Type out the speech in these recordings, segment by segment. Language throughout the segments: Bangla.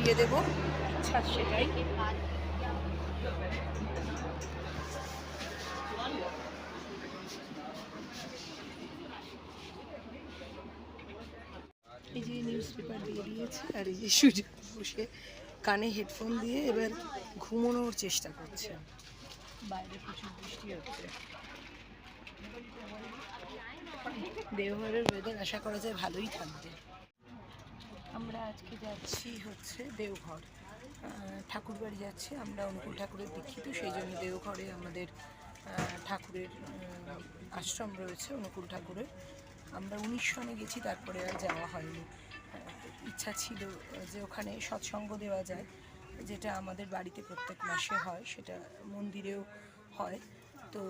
দিয়ে দেবো। ইচ্ছা সেটাই। এই যে নিউজ পেপার দিয়ে দিয়েছে আর এই যে সুযোগ বসে কানে হেডফোন দিয়ে এবার ঘুমানোর চেষ্টা করছে। বাইরে প্রচুর বৃষ্টি হচ্ছে। দেওঘরের ওয়েদার আশা করা যায় ভালোই থাকবে। আমরা আজকে যাচ্ছি হচ্ছে দেওঘর। ঠাকুর বাড়ি যাচ্ছি আমরা অনুকূল ঠাকুরের দীক্ষিত, সেই জন্য দেওঘরে আমাদের ঠাকুরের আশ্রম রয়েছে অনুকূল ঠাকুরের। আমরা উনিশ সনে গেছি, তারপরে আর যাওয়া হয়নি। ইচ্ছা ছিল যে ওখানে সৎসঙ্গ দেওয়া যায়, যেটা আমাদের বাড়িতে প্রত্যেক মাসে হয়, সেটা মন্দিরেও হয়। তো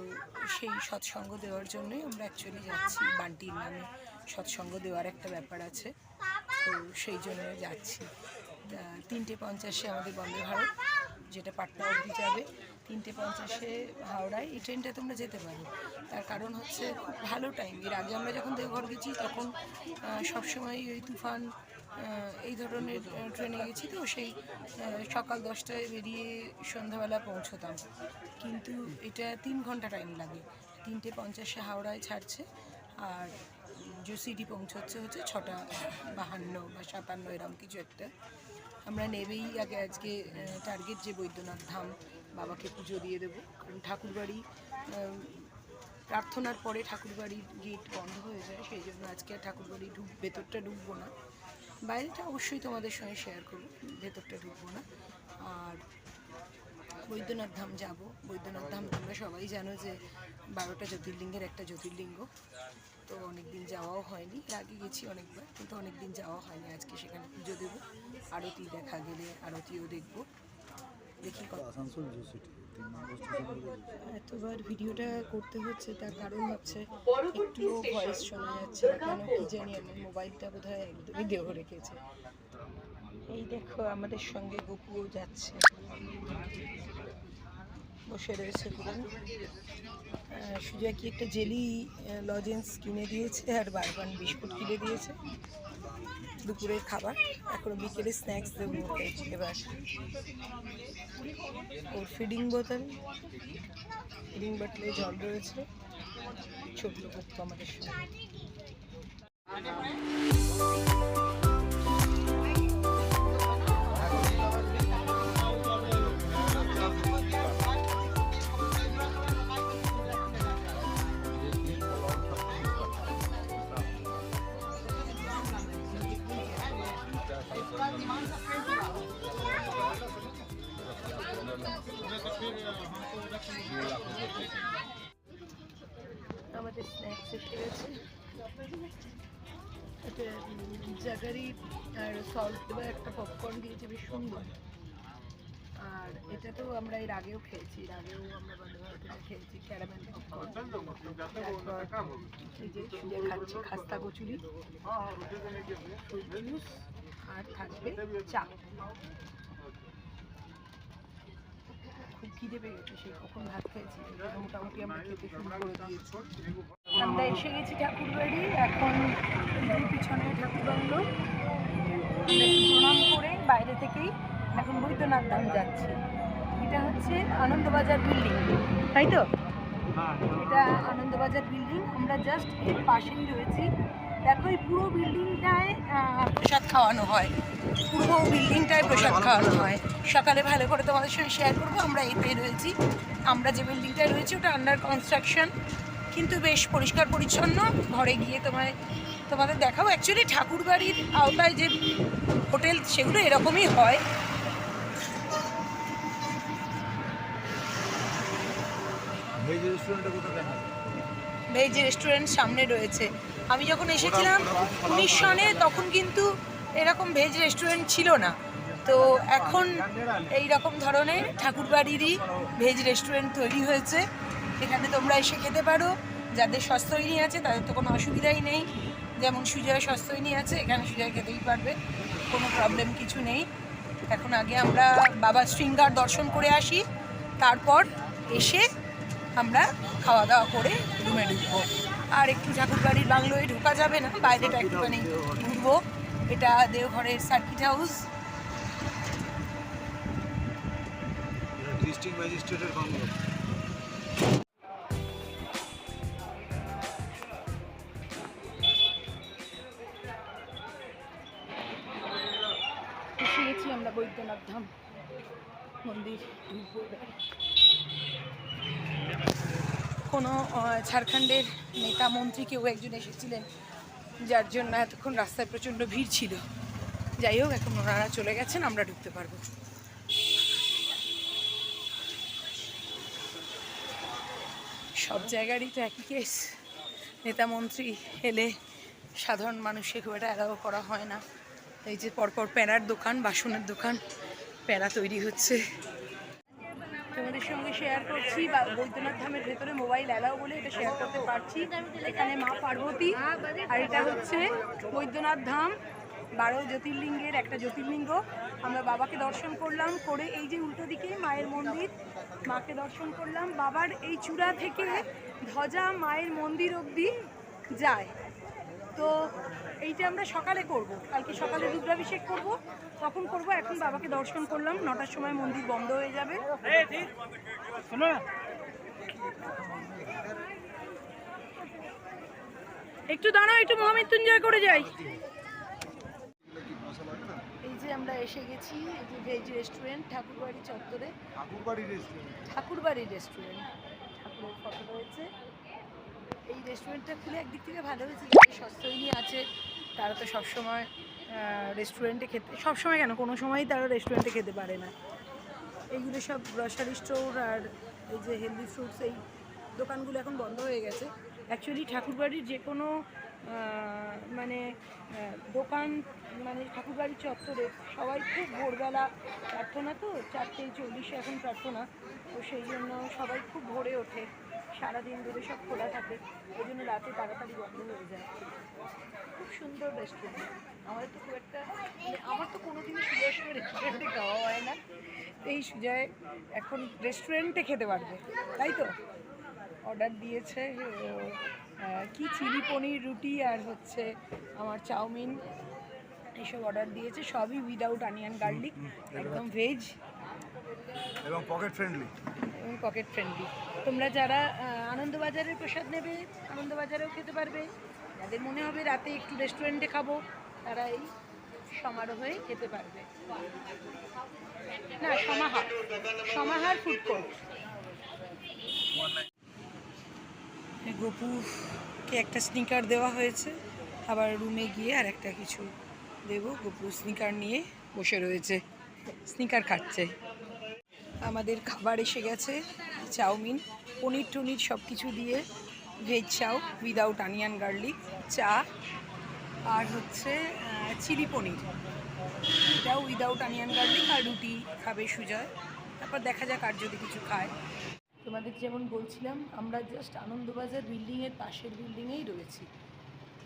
সেই সৎসঙ্গ দেওয়ার জন্যই আমরা অ্যাকচুয়ালি যাচ্ছি বান্টির নামে। সৎসঙ্গ দেওয়ার একটা ব্যাপার আছে। তো সেই জন্য যাচ্ছি। তিনটে পঞ্চাশে আমাদের বন্দে ভারত, যেটা পাটনা অবধি যাবে। তিনটে পঞ্চাশে হাওড়ায়, এই ট্রেনটা তোমরা যেতে পারো। তার কারণ হচ্ছে খুব ভালো টাইম এর আগে আমরা যখন দেওঘর গেছি, তখন সবসময় ওই তুফান এই ধরনের ট্রেনে গেছি তো, সেই সকাল দশটায় বেরিয়ে সন্ধ্যাবেলা পৌঁছতাম। কিন্তু এটা তিন ঘণ্টা টাইম লাগে। তিনটে পঞ্চাশে হাওড়ায় ছাড়ছে। আর যে সিটি পৌঁছচ্ছে হচ্ছে ছটা বাহান্ন বা সাতান্ন, এরম কিছু একটা। আমরা নেবেই আগে আজকে টার্গেট যে বৈদ্যনাথ ধাম বাবাকে পুজো দিয়ে দেবো। কারণ ঠাকুরবাড়ি প্রার্থনার পরে ঠাকুরবাড়ির গেট বন্ধ হয়ে যায়, সেই জন্য আজকে ঠাকুরবাড়ি ঢুক, ভেতরটা ঢুকবো না। বাইরেটা অবশ্যই তোমাদের সঙ্গে শেয়ার করব, ভেতরটা ঢুকবো না। আর বৈদ্যনাথ ধাম যাব। বৈদ্যনাথ ধাম তোমরা সবাই জানো যে বারোটা জ্যোতির্লিঙ্গের একটা জ্যোতির্লিঙ্গ। তো অনেক দিন যাওয়াও হয়নি। এর আগে গেছি অনেকবার কিন্তু অনেক দিন যাওয়া হয়নি। আজকে সেখানে পুজো দেবো। আরতি দেখা গেলে আরতিও দেখব। দেখি আসানসোল। এতবার ভিডিওটা করতে হচ্ছে তার কারণ হচ্ছে একটুও ভয়েস শোনা যাচ্ছে না কেন কি জানি আমার মোবাইলটা বোধ হয় একদমই দেহ রেখেছে। এই দেখো আমাদের সঙ্গে গপুও যাচ্ছে। বসে রয়েছে পুরো। সুজা কি একটা জেলি লজেন্স কিনে দিয়েছে আর বারবান বিস্কুট কিনে দিয়েছে। দুপুরের খাবার। এখন বিকেলে স্ন্যাক্স দেবো এবার। ওর ফিডিং বোতল ফিডিং বোতলে জল রয়েছে। ছোট্ট করতো আমাদের সঙ্গে। জাগারি আর সল্ট দেওয়া একটা পপকর্ন দিয়েছে বেশ সুন্দর। আর এটা তো আমরা এর আগেও খেয়েছি, এর আগেও আমরা বন্ধু ভারতীয় খেয়েছি ক্যারামেল এই যে সুজে খাচ্ছে, খাস্তা কচুরি আর থাকবে চা। খুব খিদে পেয়ে গেছে, সেই কখন ভাত খেয়েছি, মোটামুটি আমরা খেতে শুরু করে দিয়েছি। আমরা এসে গেছি ঠাকুরবাড়ি। এখন পিছনে ঠাকুর বাংলো প্রণাম করে বাইরে থেকেই এখন বৈদ্যনাথ ধাম যাচ্ছি। এটা হচ্ছে আনন্দবাজার বিল্ডিং, তাই তো? এটা আনন্দবাজার বিল্ডিং। আমরা জাস্ট এর পাশেই রয়েছি। দেখো, এই পুরো বিল্ডিংটায় প্রসাদ খাওয়ানো হয়। পুরো বিল্ডিংটায় প্রসাদ খাওয়ানো হয়। সকালে ভালো করে তোমাদের সঙ্গে শেয়ার করব। আমরা এতে রয়েছি। আমরা যে বিল্ডিংটায় রয়েছি, ওটা আন্ডার কনস্ট্রাকশন কিন্তু বেশ পরিষ্কার পরিচ্ছন্ন। ঘরে গিয়ে তোমায় তোমাদের দেখাবো। অ্যাকচুয়ালি ঠাকুর বাড়ির আওতায় যে হোটেল সেগুলো এরকমই হয়। ভেজ রেস্টুরেন্টে সামনে রয়েছে। আমি যখন এসেছিলাম উনিশ সনে তখন কিন্তু এরকম ভেজ রেস্টুরেন্ট ছিল না। তো এখন এই রকম ধরনের ঠাকুরবাড়িরই ভেজ রেস্টুরেন্ট তৈরি হয়েছে। এখানে তোমরা এসে খেতে পারো। যাদের সস্তায়নী আছে, তাদের তো কোনো অসুবিধাই নেই। যেমন সুজয় সস্তায়নী আছে, এখানে সুজয় খেতেই পারবে। কোনো প্রবলেম কিছু নেই। এখন আগে আমরা বাবা শৃঙ্গার দর্শন করে আসি। তারপর এসে আমরা খাওয়া দাওয়া করে রুমে ঢুকবো। আর একটু ঠাকুর বাড়ির বাংলোয় ঢোকা যাবে না, বাইরেটা একটুখানি ঘুরবো। এটা দেওঘরের সার্কিট হাউস ডিস্ট্রিক্ট ম্যাজিস্ট্রেটের বাংলো। কোনো ঝাড়খণ্ডের নেতা মন্ত্রী কেউ একজন এসেছিলেন, যার জন্য এতক্ষণ রাস্তায় প্রচণ্ড ভিড় ছিল। যাই হোক, এখন ওনারা চলে গেছেন, আমরা ঢুকতে পারব। সব জায়গারই তো একই কেস নেতা মন্ত্রী এলে সাধারণ মানুষকে খুব একটা অ্যালাউ করা হয় না। এই যে পরপর প্যারার দোকান, বাসনের দোকান প্যারা তৈরি হচ্ছে। তোমাদের সঙ্গে শেয়ার করছি, বা বৈদ্যনাথ ধামের ভেতরে মোবাইল অ্যালাউ বলে এটা শেয়ার করতে পারছি। এখানে মা পার্বতী, আর এটা হচ্ছে বৈদ্যনাথ ধাম, বারো জ্যোতির্লিঙ্গের একটা জ্যোতির্লিঙ্গ। আমরা বাবাকে দর্শন করলাম, করে এই যে উল্টো দিকে মায়ের মন্দির, মাকে দর্শন করলাম। বাবার এই চূড়া থেকে ধ্বজা মায়ের মন্দির অবধি যায়। তো এইটা আমরা সকালে করব, কালকে সকালে রুদ্রাভিষেক করব। তখন করব। এখন বাবাকে দর্শন করলাম। নটার সময় মন্দির বন্ধ হয়ে যাবে। একটু দাঁড়াও একটু মহামৃত্যুঞ্জয় করে যাই। এই যে আমরা এসে গেছি এই যে ভেজ রেস্টুরেন্ট ঠাকুরবাড়ি চত্বরে। ঠাকুরবাড়ি রেস্টুরেন্ট ঠাকুরবাড়ি রেস্টুরেন্ট ঠাকুরের ফটো রয়েছে। এই রেস্টুরেন্টটা খুলে একদিক থেকে ভালো হয়েছে। সস্তইনি আছে। তারা তো সবসময় রেস্টুরেন্টে খেতে সবসময় কেন? কোনো সময়ই তারা রেস্টুরেন্টে খেতে পারে না। এইগুলো সব গ্রসারি স্টোর আর এই যে হেলদি ফ্রুটস এই দোকানগুলো এখন বন্ধ হয়ে গেছে। অ্যাকচুয়ালি ঠাকুরবাড়ির যে কোনো মানে দোকান মানে ঠাকুরবাড়ির চত্বরে সবাই খুব ভোরবেলা প্রার্থনা তো চারটে চল্লিশে এখন প্রার্থনা। তো সেই জন্য সবাই খুব ভোরে ওঠে। সারাদিন ধরে সব খোলা থাকে ওই জন্য রাতে তাড়াতাড়ি বন্ধ হয়ে যায়। খুব সুন্দর রেস্টুরেন্ট আমাদের তো খুব একটা মানে আমার তো কোনোদিনই সুজয়ের সঙ্গে রেস্টুরেন্টে খাওয়া হয় না। এই সুজয় এখন রেস্টুরেন্টে খেতে পারবে, তাই তো? অর্ডার দিয়েছে কি চিলি পনির, রুটি আর হচ্ছে আমার চাউমিন এইসব অর্ডার দিয়েছে, সবই উইদাউট অনিয়ন গার্লিক একদম ভেজ এবং পকেট ফ্রেন্ডলি এবং পকেট ফ্রেন্ডলি তোমরা যারা আনন্দবাজারের প্রসাদ নেবে, আনন্দবাজারেও খেতে পারবে। যাদের মনে হবে রাতে একটু রেস্টুরেন্টে খাব তারা এই সমারোহে খেতে পারবে। না, সমাহার। সমাহার ফুড কোর্ট গপুকে একটা স্নিকার দেওয়া হয়েছে। আবার রুমে গিয়ে আর একটা কিছু দেবো। গপু স্নিকার নিয়ে বসে রয়েছে। স্নিকার খাচ্ছে। আমাদের খাবার এসে গেছে, চাউমিন, পনির টনির সব কিছু দিয়ে veg chow without onion garlic চা, আর হচ্ছে চিলি পনির। এটাও উইদাউট আনিয়ান গার্লিক আর রুটি খাবে সুজয়। তারপর দেখা যাক আর যদি কিছু খায়। তোমাদের যেমন বলছিলাম, আমরা জাস্ট আনন্দবাজার বিল্ডিংয়ের পাশের বিল্ডিংয়েই রয়েছি।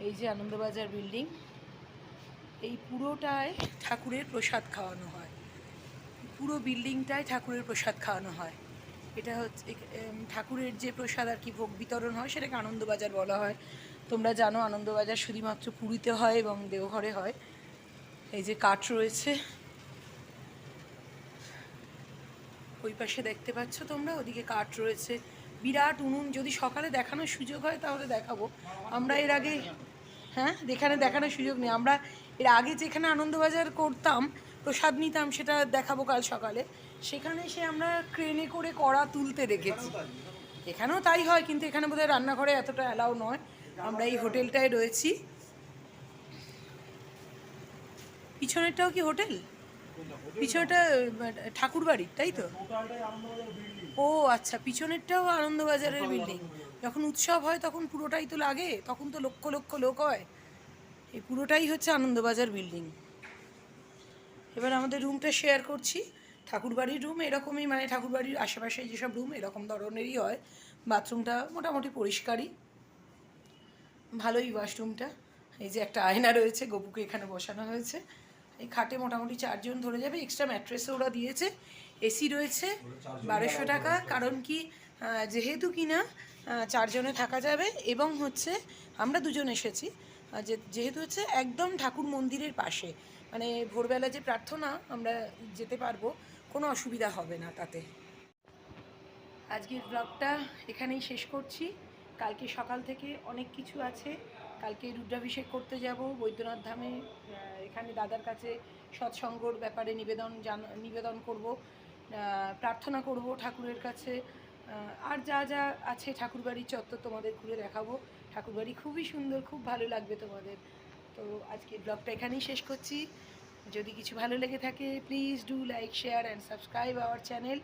এই যে আনন্দবাজার বিল্ডিং এই পুরোটায় ঠাকুরের প্রসাদ খাওয়ানো হয়। পুরো বিল্ডিংটায় ঠাকুরের প্রসাদ খাওয়ানো হয়। এটা হচ্ছে ঠাকুরের যে প্রসাদ আর কি ভোগ বিতরণ হয়, সেটাকে আনন্দবাজার বলা হয়। তোমরা জানো আনন্দবাজার শুধুমাত্র পুরীতে হয় এবং দেওঘরে হয়। এই যে কাঠ রয়েছে। ওই পাশে দেখতে পাচ্ছ তোমরা, ওদিকে কাঠ রয়েছে। বিরাট উনুন, যদি সকালে দেখানোর সুযোগ হয় তাহলে দেখাবো। আমরা এর আগে হ্যাঁ যেখানে দেখানোর সুযোগ নেই। আমরা এর আগে যেখানে আনন্দবাজার করতাম প্রসাদ নিতাম, সেটা দেখাবো কাল সকালে। সেখানে সে আমরা ক্রেনে করে কড়া তুলতে দেখেছি। এখানেও তাই হয়, কিন্তু এখানে বোধহয় রান্নাঘরে এতটা অ্যালাউ নয়। আমরা এই হোটেলটায় রয়েছি। পিছনেরটাও কি হোটেল? পিছনেটা ঠাকুর বাড়ির তাই তো? ও আচ্ছা পিছনেরটাও আনন্দবাজারের বিল্ডিং যখন উৎসব হয়, তখন পুরোটাই তো লাগে, তখন তো লক্ষ লক্ষ লোক হয়। এই পুরোটাই হচ্ছে আনন্দবাজার বিল্ডিং এবার আমাদের রুমটা শেয়ার করছি। ঠাকুরবাড়ির রুম এরকমই মানে ঠাকুরবাড়ির আশেপাশে যেসব রুম এরকম ধরনেরই হয়। বাথরুমটা মোটামুটি পরিষ্কারই। ভালোই ওয়াশরুমটা এই যে একটা আয়না রয়েছে গপুকে এখানে বসানো হয়েছে। এই খাটে মোটামুটি চারজন ধরে যাবে এক্সট্রা ম্যাট্রেসও ওরা দিয়েছে। এসি রয়েছে বারোশো টাকা। কারণ কি যেহেতু কিনা চারজনে থাকা যাবে এবং হচ্ছে আমরা দুজন এসেছি। যে যেহেতু হচ্ছে একদম ঠাকুর মন্দিরের পাশে মানে ভোরবেলা যে প্রার্থনা আমরা যেতে পারব, কোনো অসুবিধা হবে না তাতে। আজকের ব্লগটা এখানেই শেষ করছি। কালকে সকাল থেকে অনেক কিছু আছে। কালকে রুদ্রাভিষেক করতে যাব। বৈদ্যনাথ ধামে এখানে দাদার কাছে সৎসঙ্গর ব্যাপারে নিবেদন জান, নিবেদন করব প্রার্থনা করব ঠাকুরের কাছে। আর যা যা আছে ঠাকুরবাড়ির চত্বর তোমাদের ঘুরে দেখাবো। ঠাকুরবাড়ি খুবই সুন্দর, খুব ভালো লাগবে তোমাদের। তো আজকে ব্লগটা এখানেই শেষ করছি। যদি কিছু ভালো লেগে থাকে please do like share and subscribe our channel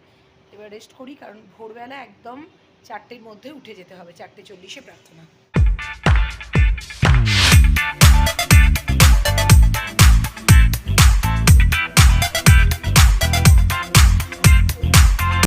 এবার রেস্ট করি, কারণ ভোরবেলা একদম চারটের মধ্যে উঠে যেতে হবে, চারটে চল্লিশে প্রার্থনা।